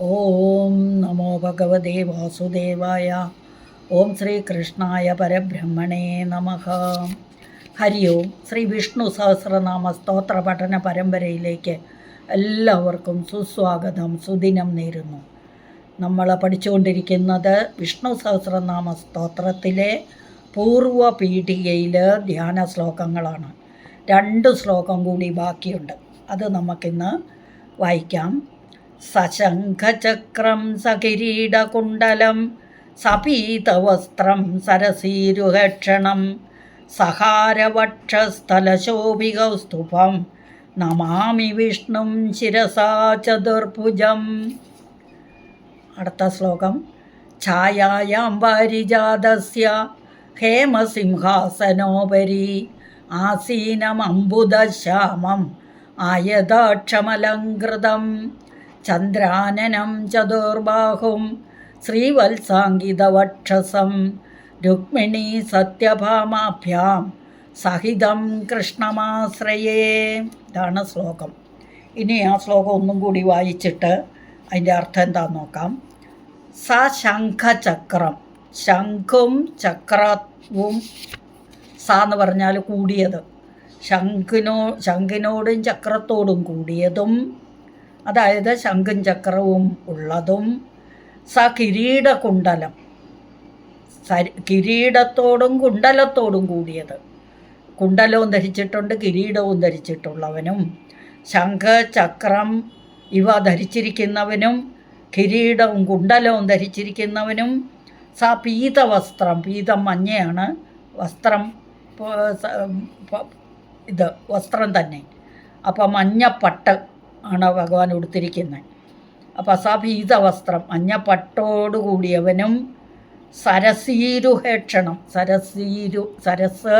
ഓം നമോ ഭഗവതേ വാസുദേവായ. ഓം ശ്രീകൃഷ്ണായ പരബ്രഹ്മണേ നമ. ഹരി ഓം. ശ്രീ വിഷ്ണു സഹസ്രനാമ സ്തോത്ര പഠന പരമ്പരയിലേക്ക് എല്ലാവർക്കും സുസ്വാഗതം. സുദിനം നേരുന്നു. നമ്മൾ പഠിച്ചുകൊണ്ടിരിക്കുന്നത് വിഷ്ണു സഹസ്രനാമ സ്തോത്രത്തിലെ പൂർവ പീഠികയിൽ ധ്യാന ശ്ലോകങ്ങളാണ്. രണ്ട് ശ്ലോകം കൂടി ബാക്കിയുണ്ട്. അത് നമുക്കിന്ന് വായിക്കാം. സശംഖചക്രം സകിരീടകുണ്ടലം സപീതവസ്ത്രം സരസീരുഹക്ഷണം സഹാരവക്ഷസ്ഥലശോഭികൗസ്തുഭം നമാമി വിഷ്ണും ശിരസാ ചതുർഭുജം. അടുത്ത ശ്ലോകം. ഛായായാം വാരിജാതസ്യ ഹേമസിംഹാസനോപരി ആസീനമംബുദശ്യാമം ആയതാക്ഷമലങ്കൃതം ചന്ദ്രാനനം ചതുർബാഹും ശ്രീവത്സാങ്കിതവക്ഷസം രുക്മിണി സത്യഭാമാഭ്യാം സഹിതം കൃഷ്ണമാശ്രയേ. ഇതാണ് ശ്ലോകം. ഇനി ആ ശ്ലോകം ഒന്നും കൂടി വായിച്ചിട്ട് അതിന്റെ അർത്ഥം എന്താണെന്ന് നോക്കാം. സ ശംഖചക്രം. ശംഖും ചക്രവും സ എന്ന് പറഞ്ഞാൽ കൂടിയത്. ശംഖിനോ ശംഖിനോടും ചക്രത്തോടും കൂടിയതും അതായത് ശംഖും ചക്രവും ഉള്ളതും സ കിരീട കുണ്ടലം കിരീടത്തോടും കുണ്ടലത്തോടും കൂടിയത്. കുണ്ടലവും ധരിച്ചിട്ടുണ്ട് കിരീടവും ധരിച്ചിട്ടുള്ളവനും. ശംഖ ചക്രം ഇവ ധരിച്ചിരിക്കുന്നവനും കിരീടവും കുണ്ടലവും ധരിച്ചിരിക്കുന്നവനും. സ പീതവസ്ത്രം പീതം മഞ്ഞയാണ്. വസ്ത്രം ഇത് വസ്ത്രം തന്നെ. അപ്പം മഞ്ഞപ്പട്ട് ആണ് ഭഗവാൻ ഉടുത്തിരിക്കുന്നത്. അപ്പം അസാഭീത വസ്ത്രം മഞ്ഞപ്പട്ടോടുകൂടിയവനും സരസീരുഹേക്ഷണം സരസീരു സരസ്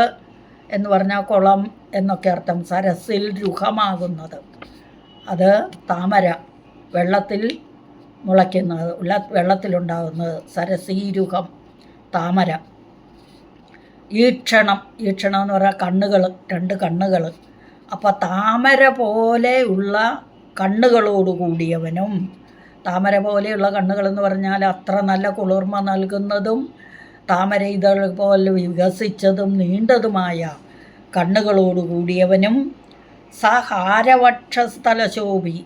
എന്ന് പറഞ്ഞാൽ കുളം എന്നൊക്കെ അർത്ഥം. സരസിൽ രുഹമാകുന്നത്. അത് താമര വെള്ളത്തിൽ മുളയ്ക്കുന്നത് വെള്ളത്തിലുണ്ടാകുന്നത് സരസീരുഹം താമര. ഈക്ഷണം ഈക്ഷണം എന്ന് പറഞ്ഞാൽ കണ്ണുകൾ രണ്ട് കണ്ണുകൾ. അപ്പോൾ താമര പോലെയുള്ള കണ്ണുകളോട് കൂടിയവനും താമര പോലെയുള്ള കണ്ണുകളെന്ന് പറഞ്ഞാൽ അത്ര നല്ല കുളിർമ നൽകുന്നതും താമര ഇതൾ പോലെ വികസിച്ചതും നീണ്ടതുമായ കണ്ണുകളോടുകൂടിയവനും. സഹാരവക്ഷസ്ഥലശോഭി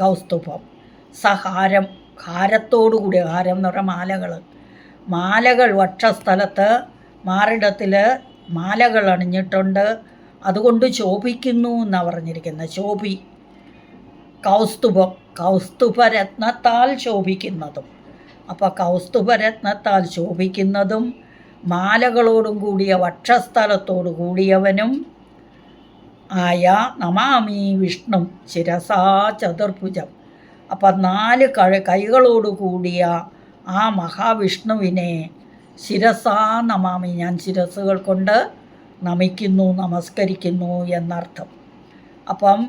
കൗസ്തുഭം. സഹാരം ഹാരത്തോടു കൂടിയ ഹാരം എന്ന് പറഞ്ഞാൽ മാലകൾ മാലകൾ വക്ഷസ്ഥലത്ത് മാറിടത്തിൽ മാലകൾ അണിഞ്ഞിട്ടുണ്ട്. അതുകൊണ്ട് ശോഭിക്കുന്നു എന്നാണ് പറഞ്ഞിരിക്കുന്നത്. ശോഭി കൗസ്തുഭം കൗസ്തുഭരത്നത്താൽ ശോഭിക്കുന്നതും. അപ്പോൾ കൗസ്തുഭരത്നത്താൽ ശോഭിക്കുന്നതും മാലകളോടും കൂടിയ വക്ഷസ്ഥലത്തോടു കൂടിയവനും ആയ നമാമി വിഷ്ണു ശിരസാ ചതുർഭുജം. അപ്പം നാല് കഴ കൈകളോട് കൂടിയ ആ മഹാവിഷ്ണുവിനെ ശിരസാ നമാമി ഞാൻ ശിരസുകൾ കൊണ്ട് നമിക്കുന്നു നമസ്കരിക്കുന്നു എന്നർത്ഥം. അപ്പം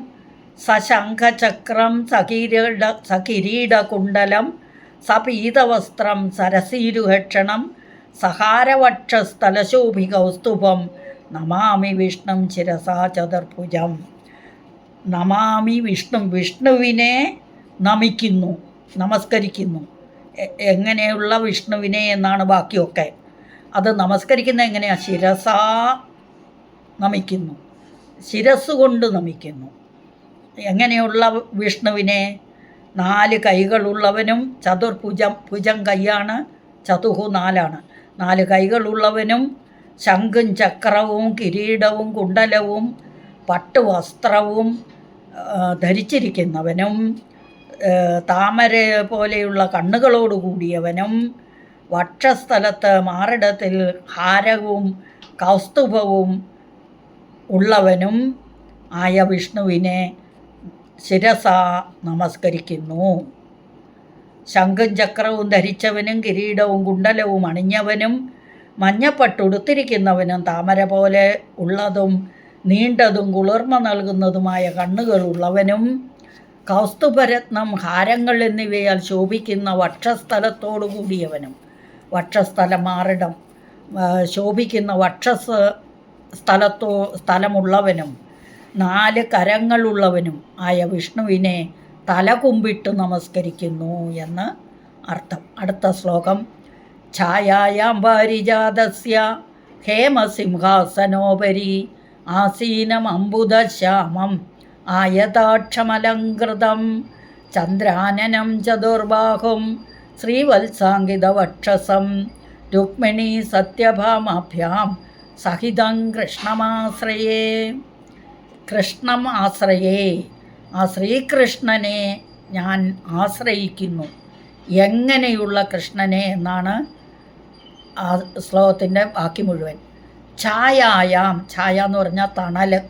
സശംഖചക്രം സകിരീട സകിരീടകുണ്ടലം സപീതവസ്ത്രം സരസീരുഹക്ഷണം സഹാരവക്ഷസ്ഥലശോഭികൗസ്തുഭം നമാമി വിഷ്ണു ശിരസാ ചതുർഭുജം. നമാമി വിഷ്ണു വിഷ്ണുവിനെ നമിക്കുന്നു നമസ്കരിക്കുന്നു. എങ്ങനെയുള്ള വിഷ്ണുവിനെ എന്നാണ് ബാക്കിയൊക്കെ. അത് നമസ്കരിക്കുന്ന എങ്ങനെയാണ് ശിരസാ നമിക്കുന്നു. ശിരസ് കൊണ്ട് നമിക്കുന്നു. എങ്ങനെയുള്ള വിഷ്ണുവിനെ? നാല് കൈകളുള്ളവനും ചതുർഭുജം ഭുജം കൈയാണ് ചതുഹു നാലാണ്. നാല് കൈകളുള്ളവനും ശംഖും ചക്രവും കിരീടവും കുണ്ടലവും പട്ടുവസ്ത്രവും ധരിച്ചിരിക്കുന്നവനും താമര പോലെയുള്ള കണ്ണുകളോട് കൂടിയവനും വക്ഷസ്ഥലത്ത് മാറിടത്തിൽ ഹാരവും കൗസ്തുഭവും ഉള്ളവനും ആയ വിഷ്ണുവിനെ ശിരസ നമസ്കരിക്കുന്നു. ശംഖും ചക്രവും ധരിച്ചവനും കിരീടവും കുണ്ടലവും അണിഞ്ഞവനും മഞ്ഞപ്പട്ടുടുത്തിരിക്കുന്നവനും താമര പോലെ ഉള്ളതും നീണ്ടതും കുളിർമ നൽകുന്നതുമായ കണ്ണുകളുള്ളവനും കൗസ്തുഭരത്നം ഹാരങ്ങൾ എന്നിവയാൽ ശോഭിക്കുന്ന വക്ഷസ്ഥലത്തോടു കൂടിയവനും. വക്ഷസ്ഥലം മാറിടം ശോഭിക്കുന്ന വക്ഷസ് സ്ഥലത്തോ സ്ഥലമുള്ളവനും നാല് കരങ്ങളുള്ളവനും ആയ വിഷ്ണുവിനെ തല കുമ്പിട്ട് നമസ്കരിക്കുന്നു എന്ന് അർത്ഥം. അടുത്ത ശ്ലോകം. ഛായാം പാരിജാതസ്യ ഹേമസിംഹാസനോപരി ആസീനമംബുദശ്യാമം ആയതാക്ഷമലങ്കൃതം ചന്ദ്രാനനം ചതുർബാഹും ശ്രീവത്സാങ്കിതവക്ഷസം രുക്മിണി സത്യഭാമാഭ്യാം സഹിതം കൃഷ്ണമാശ്രയേ. കൃഷ്ണം ആശ്രയേ. ആ ശ്രീകൃഷ്ണനെ ഞാൻ ആശ്രയിക്കുന്നു. എങ്ങനെയുള്ള കൃഷ്ണനെ എന്നാണ് ആ ശ്ലോകത്തിന്റെ ബാക്കി മുഴുവൻ. ഛായായാം. ഛായ എന്ന് പറഞ്ഞാൽ തണൽ.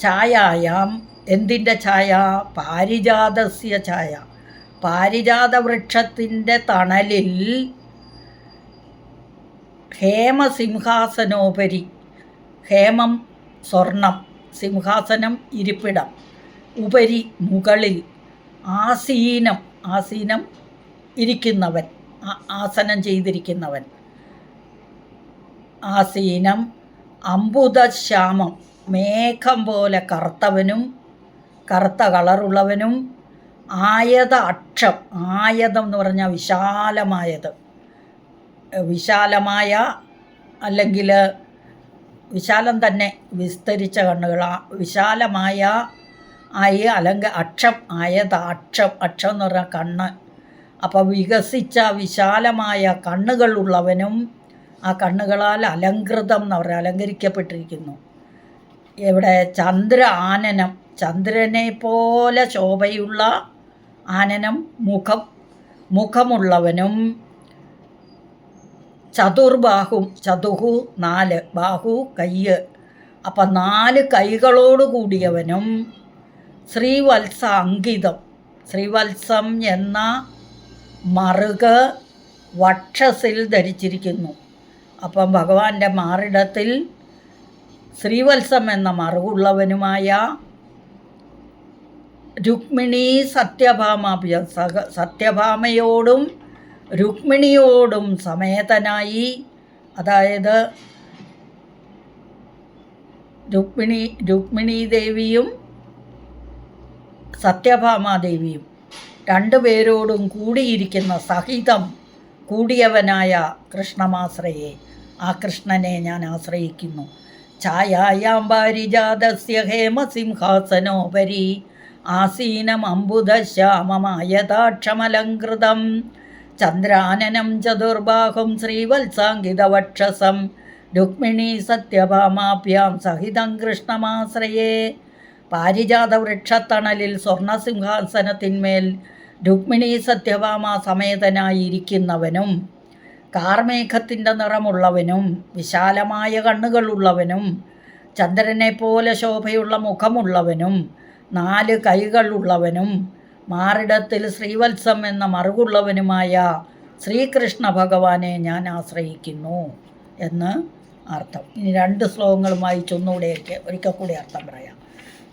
ഛായായാം. എന്തിന്റെ ഛായ? പാരിജാതസ്യ ഛായ. പാരിജാത വൃക്ഷത്തിന്റെ തണലിൽ ഹേമസിംഹാസനോപരി ഹേമം സ്വർണം സിംഹാസനം ഇരിപ്പിടം ഉപരി മുകളിൽ ആസീനം ആസീനം ഇരിക്കുന്നവൻ ആസനം ചെയ്തിരിക്കുന്നവൻ. ആസീനം അമ്പുതശ്യാമം മേഘം പോലെ കറുത്തവനും കറുത്ത കളറുള്ളവനും ആയത അക്ഷം ആയതം എന്ന് പറഞ്ഞാൽ വിശാലമായത്. വിശാലമായ അല്ലെങ്കിൽ വിശാലം തന്നെ വിസ്തരിച്ച കണ്ണുകൾ. വിശാലമായ ആയി അല്ലെങ്കിൽ അക്ഷം ആയത് അക്ഷം അക്ഷം എന്ന് പറഞ്ഞാൽ കണ്ണ്. അപ്പോൾ വികസിച്ച വിശാലമായ കണ്ണുകളുള്ളവനും ആ കണ്ണുകളാൽ അലങ്കൃതം എന്ന് പറയുക അലങ്കരിക്കപ്പെട്ടിരിക്കുന്നു. ഇവിടെ ചന്ദ്ര ആനനം. ചന്ദ്രനെ പോലെ ശോഭയുള്ള ആനനം മുഖം. മുഖമുള്ളവനും ചതുർബാഹും ചതുഹു നാല് ബാഹു കയ്യ്. അപ്പം നാല് കൈകളോട് കൂടിയവനും ശ്രീവത്സ അങ്കിതം. ശ്രീവത്സം എന്ന മറുക് വക്ഷസിൽ ധരിച്ചിരിക്കുന്നു. അപ്പം ഭഗവാന്റെ മാറിടത്തിൽ ശ്രീവത്സം എന്ന മറുകുള്ളവനുമായ രുക്മിണി സത്യഭാമ സത്യഭാമയോടും രുക്മിണിയോടും സമേതനായി. അതായത് രുക്മിണി രുക്മിണി ദേവിയും സത്യഭാമാദേവിയും രണ്ടുപേരോടും കൂടിയിരിക്കുന്ന സഹിതം കൂടിയവനായ കൃഷ്ണമാശ്രയെ ആ കൃഷ്ണനെ ഞാൻ ആശ്രയിക്കുന്നു. ഛായായാം പാരിജാതസ്യ ഹേമസിംഹാസനോപരി ആസീനം അംബുധശ്യാമമായതാക്ഷമലങ്കൃതം ചന്ദ്രാനനം ചതുർബാഹും ശ്രീവത്സാങ്കിതവക്ഷസം രുക്മിണി സത്യഭാമാഭ്യാം സഹിതം കൃഷ്ണമാശ്രയേ. പാരിജാതവൃക്ഷത്തണലിൽ സ്വർണസിംഹാസനത്തിന്മേൽ രുക്മിണി സത്യഭാമ സമേതനായിരിക്കുന്നവനും കാർമേഘത്തിന്റെ നിറമുള്ളവനും വിശാലമായ കണ്ണുകളുള്ളവനും ചന്ദ്രനെപ്പോലെ ശോഭയുള്ള മുഖമുള്ളവനും നാല് കൈകളുള്ളവനും മാറിടത്തിൽ ശ്രീവത്സം എന്ന മറുകുള്ളവനുമായ ശ്രീകൃഷ്ണ ഭഗവാനെ ഞാൻ ആശ്രയിക്കുന്നു എന്ന് അർത്ഥം. ഇനി രണ്ട് ശ്ലോകങ്ങളുമായി ചൊന്നുകൂടെയൊക്കെ ഒരിക്കൽ കൂടി അർത്ഥം പറയാം.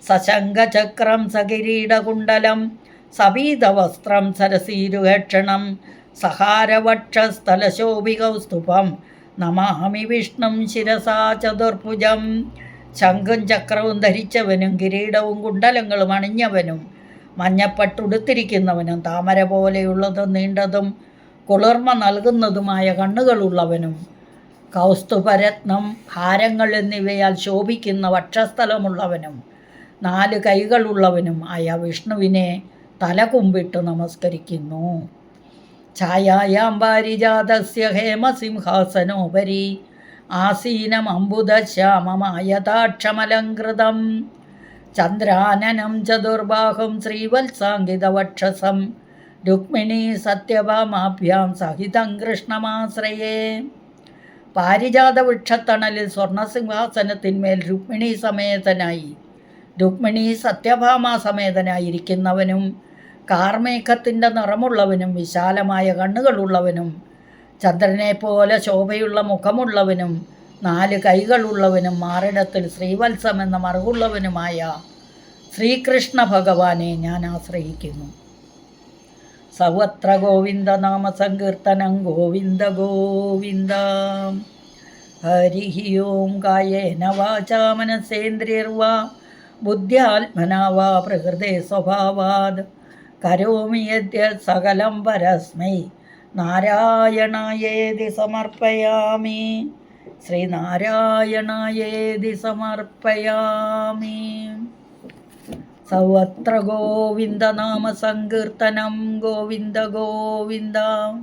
സശങ്കചക്രം സകിരീടകുണ്ടലം സപീതവസ്ത്രം സരസീരുഹക്ഷണം സഹാരവക്ഷസ്ഥലശോഭികൗസ്തുഭം നമാമി വിഷ്ണും ശിരസാ ചതുർഭുജം ശംഖും ചക്രവും ധരിച്ചവനും കിരീടവും കുണ്ടലങ്ങളും അണിഞ്ഞവനും മഞ്ഞപ്പട്ടുടുത്തിരിക്കുന്നവനും താമര പോലെയുള്ളതും നീണ്ടതും കുളിർമ നൽകുന്നതുമായ കണ്ണുകളുള്ളവനും കൗസ്തുഭരത്നം ഹാരങ്ങൾ എന്നിവയാൽ ശോഭിക്കുന്ന വക്ഷസ്ഥലമുള്ളവനും നാല് കൈകളുള്ളവനും ആയ വിഷ്ണുവിനെ തല കുമ്പിട്ട് നമസ്കരിക്കുന്നു. ഛായായാം പാരിജാതസ്യ ഹേമസിംഹാസനോപരി ആസീനം അംബുധശ്യാമമായതാക്ഷമലങ്കൃതം ചന്ദ്രാനനം ചതുർബാഹും ശ്രീവത്സാങ്കിതവക്ഷസം രുക്മിണി സത്യഭാമാഭ്യാം സഹിതം കൃഷ്ണമാശ്രയേ. പാരിജാത വൃക്ഷത്തണലിൽ സ്വർണസിംഹാസനത്തിന്മേൽ രുക്മിണി സമേതനായി. രുക്മിണി സത്യഭാമ സമേതനായിരിക്കുന്നവനും കാർമേഘത്തിന്റെ നിറമുള്ളവനും വിശാലമായ കണ്ണുകളുള്ളവനും ചന്ദ്രനെ പോലെ ശോഭയുള്ള മുഖമുള്ളവനും നാല് കൈകളുള്ളവനും മാറിടത്തിൽ ശ്രീവത്സം എന്ന മറുകുള്ളവനുമായ ശ്രീകൃഷ്ണ ഭഗവാനെ ഞാൻ ആശ്രയിക്കുന്നു. സർവത്ര ഗോവിന്ദ നാമ സങ്കീർത്തനം ഗോവിന്ദ ഗോവിന്ദ. ഹരിഹി ഓം കായേന വാചാ മനസേന്ദ്രിയർവാ ബുദ്ധ്യാത്മനാവാ പ്രകൃതേ സ്വഭാവാത്. കരോമി യദ്യ സകലം പരസ്മൈ. നാരായണായേതി സമർപ്പയാമി. ശ്രീനാരായണായേതി സമർപ്പയാമി. സർവത്ര ഗോവിന്ദ നാമ സങ്കീർത്തനം ഗോവിന്ദ ഗോവിന്ദ.